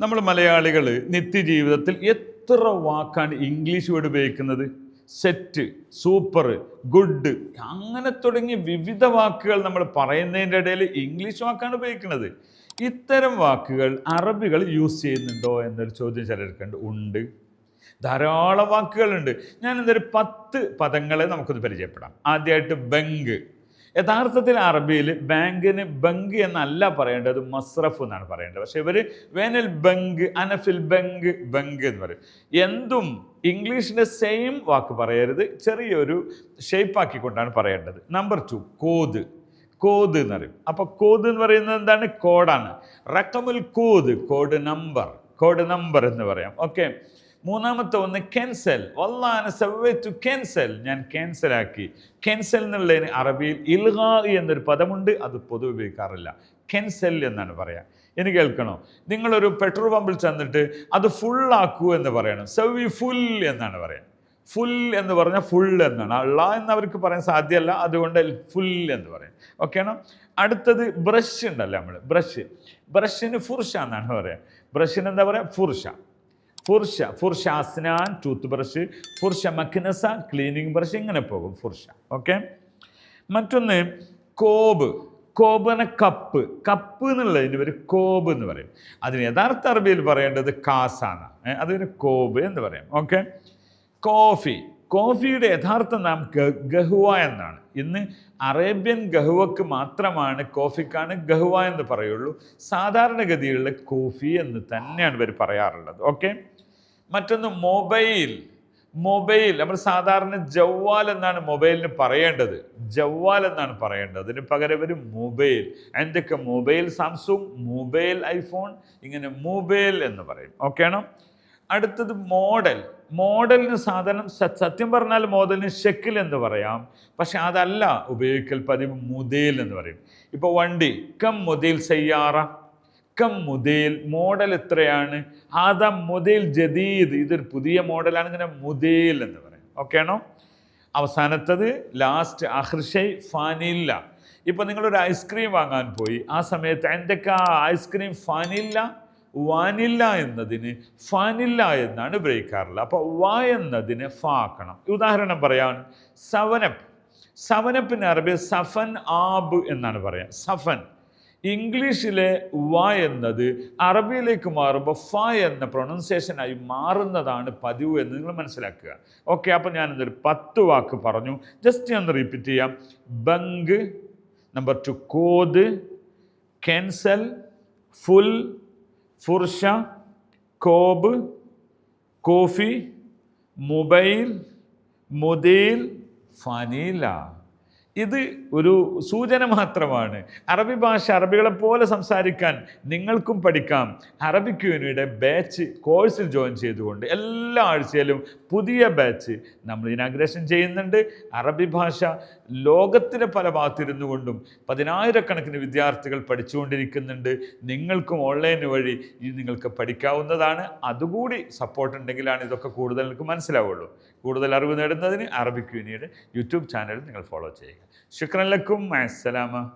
നമ്മൾ മലയാളികൾ നിത്യജീവിതത്തിൽ എത്ര വാക്കാണ് ഇംഗ്ലീഷ് വേർഡ് ഉപയോഗിക്കുന്നത്? സെറ്റ് സൂപ്പർ ഗുഡ് അങ്ങനെ തുടങ്ങിയ വിവിധ വാക്കുകൾ നമ്മൾ പറയുന്നതിന്റെ ഇടയിൽ ഇംഗ്ലീഷ് വാക്കാണ് ഉപയോഗിക്കുന്നത്. ഇത്തരം വാക്കുകൾ അറബികൾ യൂസ് ചെയ്യുന്നുണ്ടോ എന്നൊരു ചോദ്യം ചിലർക്കുണ്ട്. ഉണ്ട്. ധാരാളം വാക്കുകളുണ്ട്. ഞാൻ എന്തൊരു പത്ത് പദങ്ങളെ നമുക്കൊന്ന് പരിചയപ്പെടാം. ആദ്യമായിട്ട് ബങ്ക് യഥാർത്ഥത്തിൽ അറബിയിൽ ബാങ്കിന് ബങ്ക് എന്നല്ല പറയേണ്ടത് മസ്രഫ് എന്നാണ് പറയേണ്ടത്. പക്ഷെ ഇവർ വേനൽ ബങ്ക് അനഫിൽ ബങ്ക് ബങ്ക് എന്ന് പറയും. എന്തും ഇംഗ്ലീഷിന്റെ സെയിം വാക്ക് പറയരുത് ചെറിയൊരു ഷേപ്പാക്കിക്കൊണ്ടാണ് പറയേണ്ടത്. Number two കോത്. കോത് എന്ന് പറയും. അപ്പോൾ കോത് എന്ന് പറയുന്നത് എന്താണ്? കോഡാണ്. റക്കമുൽ കോത് കോഡ് നമ്പർ. കോഡ് നമ്പർ എന്ന് പറയാം. ഓക്കെ മൂന്നാമത്തെ ഒന്ന് ക്യാൻസൽ വല്ലാന ടു ക്യാൻസൽ ഞാൻ ക്യാൻസൽ ആക്കി. ക്യാൻസൽ എന്നുള്ളതിന് അറബിയിൽ ഇൽഹാ എന്നൊരു പദമുണ്ട് അത് പൊതുവെ ഉപയോഗിക്കാറില്ല. ക്യാൻസൽ എന്നാണ് പറയാം. ഇനി കേൾക്കണോ? നിങ്ങളൊരു പെട്രോൾ പമ്പിൽ ചെന്നിട്ട് അത് ഫുൾ ആക്കൂ എന്ന് പറയണം. സെവി ഫുൾ എന്നാണ് പറയാം. ഫുൾ എന്ന് പറഞ്ഞാൽ ഫുൾ എന്നാണ്. അള്ള എന്ന് അവർക്ക് പറയാൻ സാധ്യമല്ല അതുകൊണ്ട് ഫുൾ എന്ന് പറയും. ഓക്കെയാണോ അടുത്തത് ബ്രഷ് ഉണ്ടല്ലോ നമ്മൾ ബ്രഷ് ബ്രഷിന് ഫുർഷ എന്നാണ് പറയാം. ബ്രഷിന് എന്താ പറയുക ഫുർഷ ഫുർഷ ഫുർഷ അസ്നാൻ ടൂത്ത് ബ്രഷ് ഫുർഷ മക്നസ ക്ലീനിങ് ബ്രഷ് ഇങ്ങനെ പോകും ഫുർഷ. ഓക്കെ? മറ്റൊന്ന് കോബ്. കോബന കപ്പ്. കപ്പ് എന്നുള്ളതിന്റെ പേര് കോബ് എന്ന് പറയും. അതിന് യഥാർത്ഥ അറബിയിൽ പറയേണ്ടത് കാസാണ് അതിന് കോബ് എന്ന് പറയാം. ഓക്കെ? കോഫി. കോഫിയുടെ യഥാർത്ഥ നാം ഗഹുവ എന്നാണ്. ഇന്ന് അറേബ്യൻ ഗഹുവക്ക് മാത്രമാണ് കോഫിക്കാണ് ഗഹുവ എന്ന് പറയുള്ളൂ. സാധാരണഗതിയിലുള്ള കോഫി എന്ന് തന്നെയാണ് ഇവർ പറയാറുള്ളത്. ഓക്കെ? മറ്റൊന്ന് മൊബൈൽ. മൊബൈൽ നമ്മൾ സാധാരണ ജവ്വാൽ എന്നാണ് മൊബൈലിന് പറയേണ്ടത്. ജവ്വാൽ എന്നാണ് പറയേണ്ടത്. അതിന് പകരം ഇവർ മൊബൈൽ. എന്തൊക്കെ മൊബൈൽ? സാംസുങ് മൊബൈൽ ഐഫോൺ ഇങ്ങനെ മൊബൈൽ എന്ന് പറയും. ഓക്കെ ആണോ അടുത്തത് മോഡൽ. മോഡലിന് സാധനം സത്യം പറഞ്ഞാൽ മോഡലിന് ഷെക്കിൽ എന്ന് പറയാം? പക്ഷെ അതല്ല ഉപയോഗിക്കൽ പതിവ് മുതേൽ എന്ന് പറയും. ഇപ്പോൾ വണ്ടി കം മുതേൽ സയ്യാറ. കം മുതേൽ മോഡൽ എത്രയാണ്? ആദ മുതേൽ ജദീദ്. ഇതൊരു പുതിയ മോഡലാണ് ഇങ്ങനെ മുതേൽ എന്ന് പറയും. ഓക്കെ ആണോ? അവസാനത്തത് ലാസ്റ്റ് അഹ്ർഷൈ ഫാനില്ല. ഇപ്പം നിങ്ങളൊരു ഐസ്ക്രീം വാങ്ങാൻ പോയി. ആ സമയത്ത് എന്തൊക്കെ ഐസ്ക്രീം ഫാനില്ല? വാനില്ല എന്നതിന് ഫാനില്ല എന്നാണ് ഉപയോഗിക്കാറുള്ളത് അപ്പോൾ വ എന്നതിന് ഫ ആക്കണം ഉദാഹരണം പറയാണ് സവനപ്പ്. സവനപ്പിന് അറബി സഫൻ ആബ് എന്നാണ് പറയാം. സഫൻ. ഇംഗ്ലീഷിലെ വ എന്നത് അറബിയിലേക്ക് മാറുമ്പോൾ ഫ എന്ന പ്രൊണൗൺസിയേഷനായി മാറുന്നതാണ് പതിവ് എന്ന് നിങ്ങൾ മനസ്സിലാക്കുക. ഓക്കെ അപ്പോൾ ഞാൻ എന്തൊരു പത്ത് വാക്ക് പറഞ്ഞു. ജസ്റ്റ് ഞാൻ റിപ്പീറ്റ് ചെയ്യാം. ബങ്ക് നമ്പർ ടു കോത് ക്യാൻസൽ ഫുൾ ഫുർഷ കോബ് കോഫി മൊബൈൽ മുതീൽ ഫനീല. ഇത് ഒരു സൂചന മാത്രമാണ്. അറബി ഭാഷ അറബികളെ പോലെ സംസാരിക്കാൻ നിങ്ങൾക്കും പഠിക്കാം. അറബിക് യൂണിയുടെ ബാച്ച് കോഴ്സിൽ ജോയിൻ ചെയ്തുകൊണ്ട് എല്ലാ ആഴ്ചയിലും പുതിയ ബാച്ച് നമ്മൾ ഇനാഗ്രേഷൻ ചെയ്യുന്നുണ്ട്. അറബി ഭാഷ ലോകത്തിലെ പല ഭാഗത്തിരുന്നു കൊണ്ടും പതിനായിരക്കണക്കിന് വിദ്യാർത്ഥികൾ പഠിച്ചുകൊണ്ടിരിക്കുന്നുണ്ട്. നിങ്ങൾക്കും ഓൺലൈൻ വഴി ഇത് നിങ്ങൾക്ക് പഠിക്കാവുന്നതാണ്. അതുകൂടി സപ്പോർട്ട് ഉണ്ടെങ്കിലാണ് ഇതൊക്കെ കൂടുതൽ നിങ്ങൾക്ക് മനസ്സിലാവുള്ളൂ. കൂടുതൽ അറിവ് നേടുന്നതിന് അറബിക് യൂണിയുടെ യൂട്യൂബ് ചാനൽ നിങ്ങൾ ഫോളോ ചെയ്യുക. شكرا لكم مع السلامة.